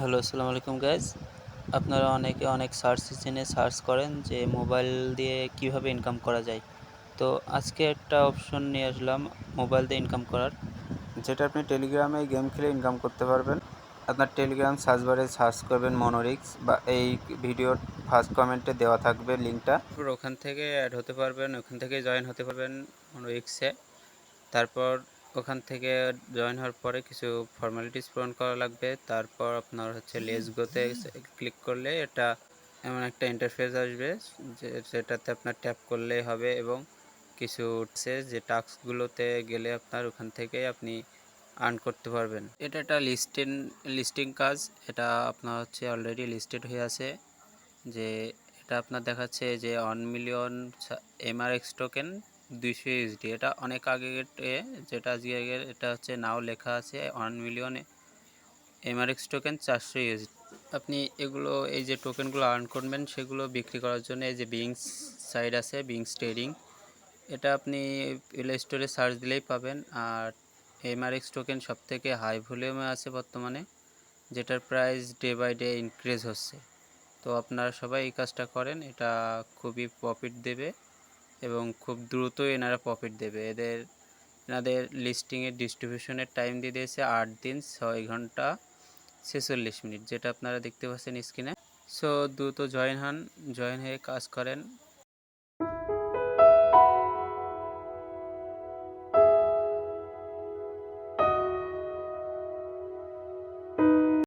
Hello আসসালামু আলাইকুম guys আপনারা অনেকে অনেক সার্চ ইঞ্জিনে সার্চ করেন যে মোবাইল দিয়ে কীভাবে ইনকাম করা যায়। তো আজকে একটা অপশন নিয়ে আসলাম মোবাইল দিয়ে ইনকাম করার। যেটা আপনি টেলিগ্রামে গেম খেলে ইনকাম করতে পারবেন। আপনার টেলিগ্রাম সার্চ বারে সার্চ করবেন মনোরিক্স বা এই ভিডিওর ফার্স্ট কমেন্টে দেওয়া থাকবে লিঙ্কটা ওখান থেকে অ্যাড হতে পারবেন ওখান থেকে জয়েন হতে পারবেন মনোরিক্সে তারপর ওখান থেকে জয়েন হওয়ার পরে কিছু ফর্মালিটিস পূরণ করা লাগবে। তারপর আপনার হচ্ছে লেস গোতে ক্লিক করলে এটা এমন একটা ইন্টারফেস আসবে যে সেটাতে আপনার ট্যাপ করলেই হবে এবং কিছু উঠছে যে টাস্কগুলোতে গেলে আপনার ওখান থেকে আপনি আর্ন করতে পারবেন। এটা একটা লিস্টিং লিস্টিং কাজ। এটা আপনার হচ্ছে অলরেডি লিস্টেড হয়ে আছে যে এটা আপনার দেখাচ্ছে যে ওয়ান মিলিয়ন এমআরএক্স টোকেন দুইশো এইচডি। এটা অনেক আগে যেটা আজকে আগে এটা হচ্ছে নাও লেখা আছে ওয়ান মিলিয়নে এমআরএক্স টোকেন চারশো এইচডি। আপনি এগুলো, এই যে টোকেনগুলো আর্ন করবেন, সেগুলো বিক্রি করার জন্য এই যে বিংস সাইড আছে বিংস ট্রেডিং এটা আপনি প্লে স্টোরে সার্চ দিলেই পাবেন। আর এমআরএক্স টোকেন সব থেকে হাই ভলিউমে আছে বর্তমানে, যেটার price day by day increase হচ্ছে। তো আপনারা সবাই এই কাজটা করেন, এটা খুবই প্রফিট দেবে। এবং খুব দ্রুত এনারা প্রফিট দেবে। এদের, এনাদের লিস্টিংয়ের ডিস্ট্রিবিউশনের টাইম দিয়ে দিয়েছে আট দিন, ছয় ঘণ্টা, ছেচল্লিশ মিনিট, যেটা আপনারা দেখতে পাচ্ছেন স্ক্রিনে সো দ্রুত জয়েন হন জয়েন হয়ে কাজ করেন।